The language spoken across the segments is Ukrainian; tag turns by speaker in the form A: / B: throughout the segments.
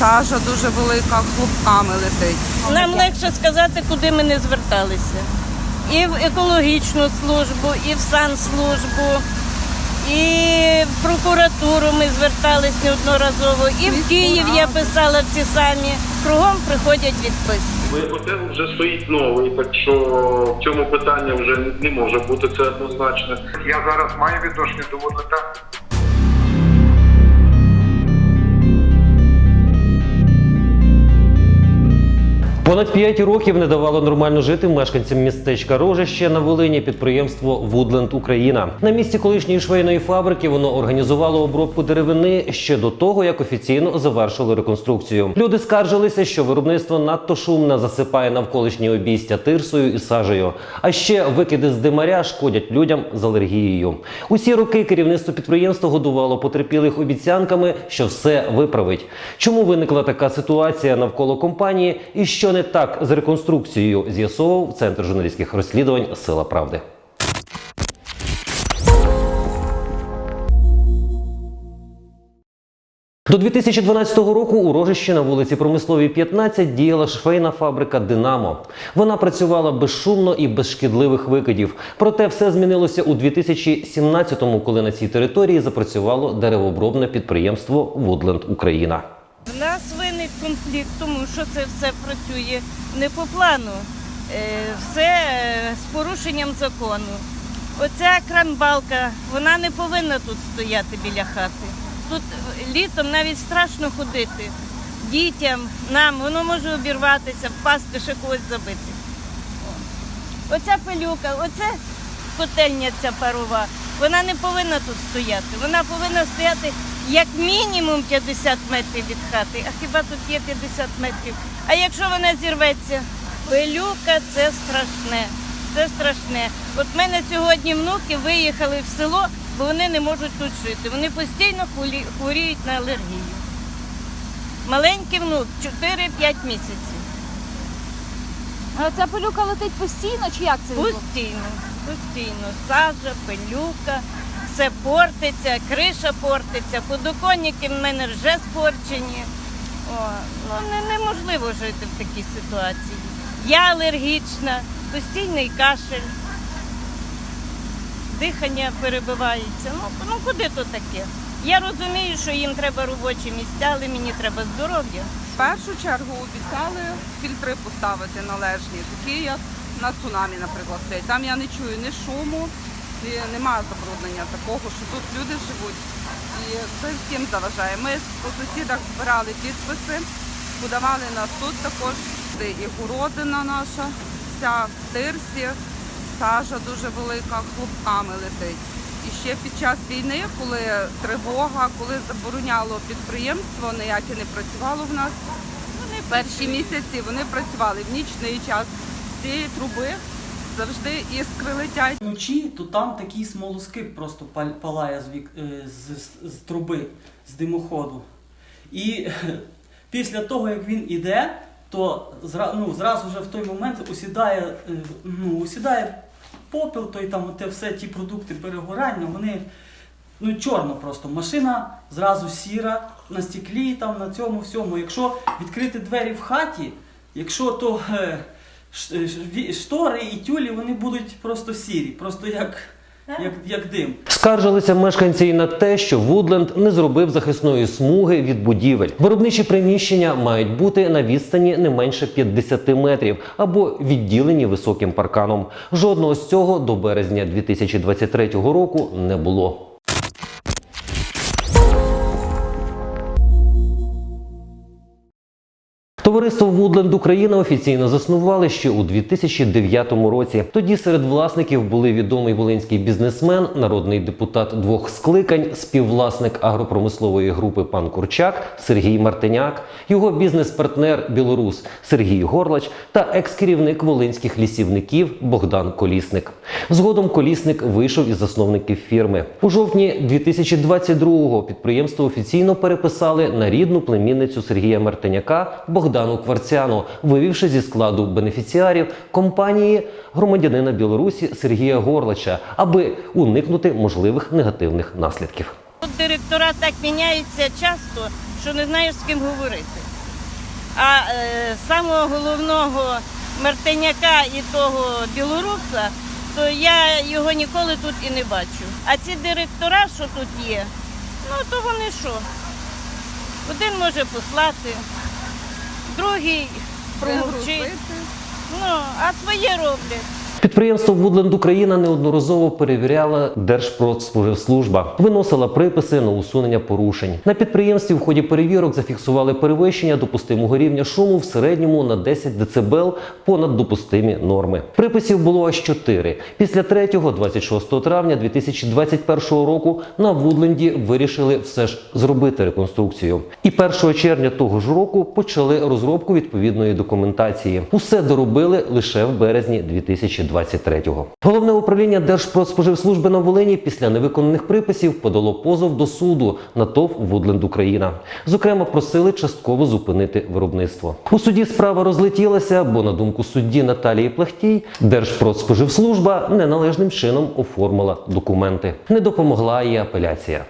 A: Сажа дуже велика, хлопками летить.
B: Нам легше сказати, куди ми не зверталися. І в екологічну службу, і в санслужбу, і в прокуратуру ми звертались неодноразово, і в Київ я писала ці самі. Кругом приходять відписки.
C: Ви- Готель вже стоїть новий, так що в цьому питання вже не може бути це однозначно.
D: Я зараз маю відношення до Вудлета.
E: Понад 5 років не давало нормально жити мешканцям містечка Рожище на Волині підприємство Вудленд Україна. На місці колишньої швейної фабрики воно організувало обробку деревини ще до того, як офіційно завершило реконструкцію. Люди скаржилися, що виробництво надто шумно засипає навколишні обійстя тирсою і сажею. А ще викиди з димаря шкодять людям з алергією. Усі роки керівництво підприємства годувало потерпілих обіцянками, що все виправить. Чому виникла така ситуація навколо компанії і що не так з реконструкцією, з'ясовував центр журналістських розслідувань Сила Правди. До 2012 року у Рожищі на вулиці Промисловій 15 діяла швейна фабрика Динамо. Вона працювала безшумно і без шкідливих викидів. Проте все змінилося у 2017-му, коли на цій території запрацювало деревообробне підприємство Вудленд Україна.
B: В нас виник конфлікт, тому що це все працює не по плану, Е, все е, з порушенням закону. Оця кранбалка, вона не повинна тут стояти біля хати. Тут літом навіть страшно ходити. Дітям, нам, воно може обірватися, впасти, ще когось забити. Оця пилюка, оце котельня ця парова, вона не повинна тут стояти. Вона повинна стояти як мінімум 50 метрів від хати. А хіба тут є 50 метрів? А якщо вона зірветься? Пилюка це страшне. Це страшне. От в мене сьогодні внуки виїхали в село, бо вони не можуть тут жити. Вони постійно хворіють на алергію. Маленький внук 4-5 місяців.
F: А ця пилюка летить постійно чи як це?
B: Постійно, постійно. Сажа, пилюка, все портиться, криша портиться, подоконники в мене вже спорчені. О, ну не, неможливо жити в такій ситуації. Я алергічна, постійний кашель, дихання перебивається. Ну, ну куди то таке? Я розумію, що їм треба робочі місця, але мені треба здоров'я.
A: В першу чергу обіцяли фільтри поставити належні, такі як на цунамі, наприклад. Там я не чую ні шуму, ні, немає забруднення такого, що тут люди живуть. І це всім заважає. Ми по сусідах збирали підписи, подавали на суд також. І городина наша, вся в тирсі, сажа дуже велика, хлопками летить. І ще під час війни, коли тривога, коли забороняло підприємство, ніяке не працювало в нас. Вони перші місяці вони працювали в нічний час. Цієї труби завжди іскри летять.
G: Вночі, то там такий смолоскип просто пал- палає з, вік, е, з, з, труби, з димоходу. І після того, як він іде, то зра, ну, зразу вже в той момент усідає, е, ну, усідає попіл, той там те все ті продукти перегорання, вони ну, чорно просто. Машина зразу сіра, на стеклі, там, на цьому всьому. Якщо відкрити двері в хаті, якщо то е, штори і тюлі, вони будуть просто сірі, просто як, як, як дим.
E: Скаржилися мешканці і на те, що Вудленд не зробив захисної смуги від будівель. Виробничі приміщення мають бути на відстані не менше 50 метрів або відділені високим парканом. Жодного з цього до березня 2023 року не було. Товариство Вудленд Україна офіційно заснували ще у 2009 році. Тоді серед власників були відомий волинський бізнесмен, народний депутат двох скликань, співвласник агропромислової групи пан Курчак Сергій Мартиняк, його бізнес-партнер білорус Сергій Горлач та екс-керівник волинських лісівників Богдан Колісник. Згодом Колісник вийшов із засновників фірми. У жовтні 2022-го підприємство офіційно переписали на рідну племінницю Сергія Мартиняка Богдану Кварцяну, вивівши зі складу бенефіціарів компанії громадянина Білорусі Сергія Горлача, аби уникнути можливих негативних наслідків.
B: Тут директора так міняються часто, що не знаєш з ким говорити. А е, самого головного Мартиняка і того білоруса, то я його ніколи тут і не бачу. А ці директора, що тут є, ну то вони що? Один може послати, другий промовчить. Ну, а своє роблять.
E: Підприємство Вудленд Україна неодноразово перевіряла Держпродспоживслужба, виносила приписи на усунення порушень. На підприємстві в ході перевірок зафіксували перевищення допустимого рівня шуму в середньому на 10 дБ понад допустимі норми. Приписів було аж 4. Після 3-го, 26 травня 2021 року на Вудленді вирішили все ж зробити реконструкцію. І 1 червня того ж року почали розробку відповідної документації. Усе доробили лише в березні 2023-го. Головне управління Держпродспоживслужби на Волині після невиконаних приписів подало позов до суду на ТОВ Вудленд Україна. Зокрема, просили частково зупинити виробництво. У суді справа розлетілася, бо на думку судді Наталії Плахтій, Держпродспоживслужба неналежним чином оформила документи. Не допомогла і апеляція.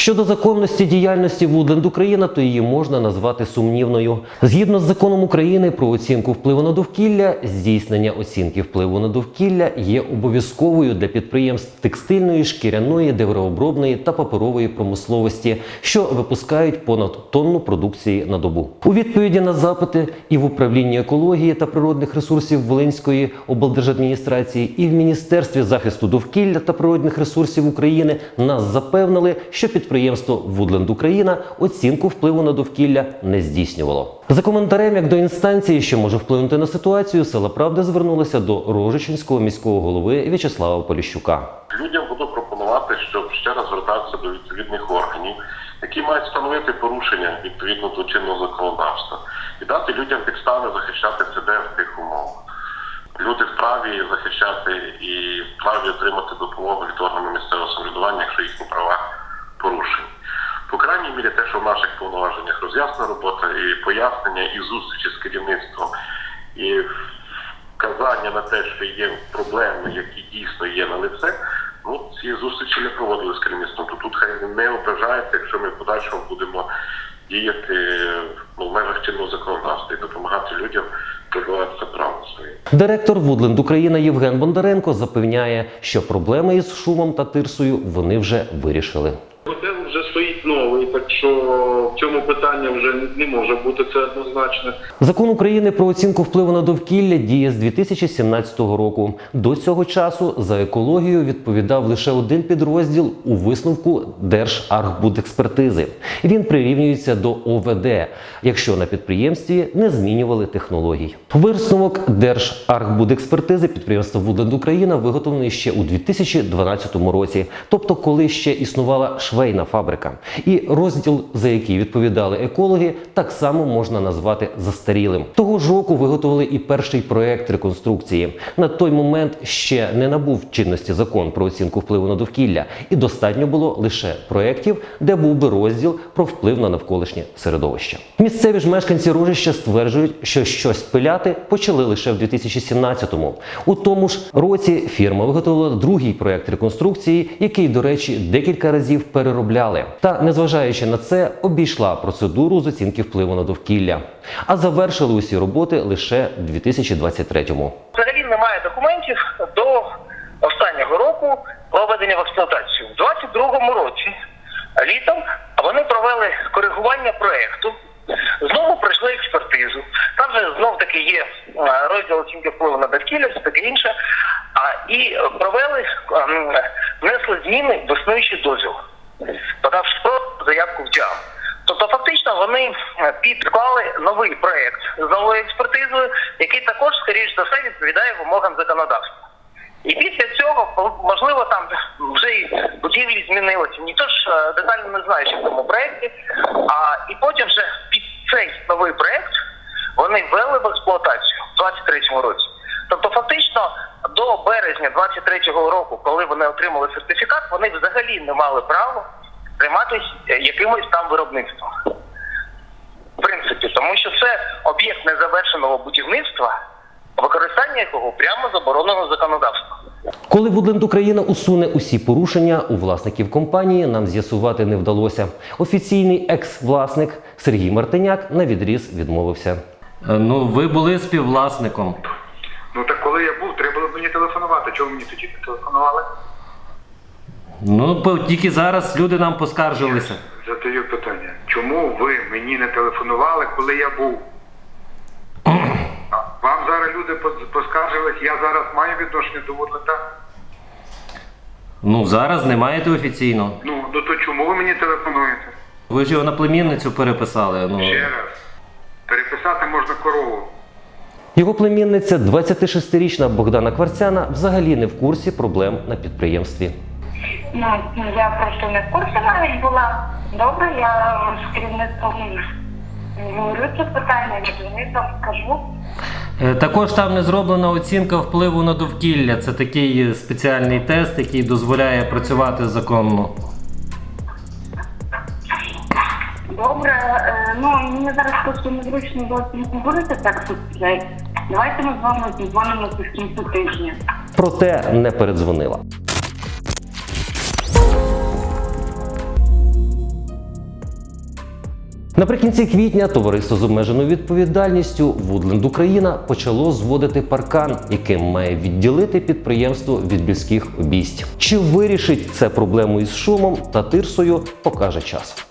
E: Щодо законності діяльності Вудленд Україна, то її можна назвати сумнівною. Згідно з законом України про оцінку впливу на довкілля, здійснення оцінки впливу на довкілля є обов'язковою для підприємств текстильної, шкіряної, деревообробної та паперової промисловості, що випускають понад тонну продукції на добу. У відповіді на запити і в управлінні екології та природних ресурсів Волинської облдержадміністрації, і в Міністерстві захисту довкілля та природних ресурсів України нас запевнили, що підприємство Вудленд Україна оцінку впливу на довкілля не здійснювало. За коментарем, як до інстанції, що може вплинути на ситуацію, села Правда звернулася до Рожичинського міського голови В'ячеслава Поліщука.
C: Людям буду пропонувати, щоб ще раз звертатися до відповідних органів, які мають встановити порушення відповідно до чинного законодавства, і дати людям підстави захищати себе в тих умовах. Люди вправі захищати і вправі отримати допомогу від органів місцевого самоврядування, якщо їхні права порушені. По крайній мірі, те, що в наших повноваженнях роз'ясна робота і пояснення, і зустрічі з керівництвом, і вказання на те, що є проблеми, які дійсно є на лице, ну ці зустрічі не проводили з керівництвом. То тут хай не ображається, якщо ми в подальшому будемо діяти ну, в межах чинного законодавства і допомагати людям добиватися прав своїх.
E: Директор Вудленд Україна Євген Бондаренко запевняє, що проблеми із шумом та тирсою вони вже вирішили.
C: Готел вже стоїть новий, так що в цьому питання вже не може бути це однозначно.
E: Закон України про оцінку впливу на довкілля діє з 2017 року. До цього часу за екологію відповідав лише один підрозділ у висновку Держархбудекспертизи. Він прирівнюється до ОВД, якщо на підприємстві не змінювали технологій. Висновок Держархбудекспертизи підприємства Вудленд Україна виготовлений ще у 2012 році, тобто коли ще існувала швейна фабрика. І розділ, за який відповідали екологи, так само можна назвати застарілим. Того ж року виготовили і перший проект реконструкції. На той момент ще не набув чинності закон про оцінку впливу на довкілля, і достатньо було лише проєктів, де був би розділ про вплив на навколишнє середовище. Місцеві ж мешканці Рожища стверджують, що щось пиляти почали лише в 2017-му. У тому ж році фірма виготовила другий проект реконструкції, який, до речі, декілька разів переробляли. Та, незважаючи на це, обійшла процедуру з оцінки впливу на довкілля. А завершили усі роботи лише в 2023-му.
H: взагалі немає документів до останнього року введення в експлуатацію. У 22-му році літом вони провели коригування проекту, знову пройшли експертизу. Там же знов таки є е, розділ оцінки впливу на довкілля, все таке інше. А і провели ем, внесли зміни в існуючий дозвіл, подавши про заявку в. Тобто, фактично, вони е, підклали новий проект з новою експертизою, який також, скоріш за все, відповідає вимогам законодавства. І після цього, можливо, там вже і будівлі змінилися. Ніхто ж е, детально не знає, що в цьому проєкті. А і потім вже під цей новий проєкт вони ввели в експлуатацію в 23-му році. Тобто, фактично, до березня 23-го року, коли вони отримали сертифікат, вони взагалі не мали права займатися е, якимось там виробництвом. В принципі, тому що це об'єкт незавершеного будівництва, використання якого прямо заборонено законодавством.
E: Коли Вудленд Україна усуне усі порушення у власників компанії, нам з'ясувати не вдалося. Офіційний екс-власник Сергій Мартиняк на відріз відмовився. Ну, ви були співвласником.
D: Ну так коли я був, треба було мені телефонувати. Чому мені тоді не телефонували?
E: Ну, тільки зараз люди нам поскаржилися.
D: Задаю питання. Чому ви мені не телефонували, коли я був? Вам зараз люди пос- поскаржились, я зараз маю відношення до Вудлета?
E: Ну, зараз не маєте офіційно.
D: Ну, ну то чому ви мені телефонуєте?
E: Ви ж його на племінницю переписали. Ну.
D: Ще раз. Переписати можна корову.
E: Його племінниця, 26-річна Богдана Кварцяна, взагалі не в курсі проблем на підприємстві.
I: Ну, я просто не в курсі навіть була. Добре, я з керівництвом говорю це питання, керівництвом скажу.
E: Е, Також там не зроблена оцінка впливу на довкілля. Це такий спеціальний тест, який дозволяє працювати законно.
I: Добре, е, ну мені зараз просто незручно зовсім говорити так тут. Давайте ми з вами зідзвонимося в кінці тижня.
E: Проте не передзвонила. Наприкінці квітня товариство з обмеженою відповідальністю Вудленд Україна почало зводити паркан, яким має відділити підприємство від близьких обійсть. Чи вирішить це проблему із шумом та тирсою, покаже час.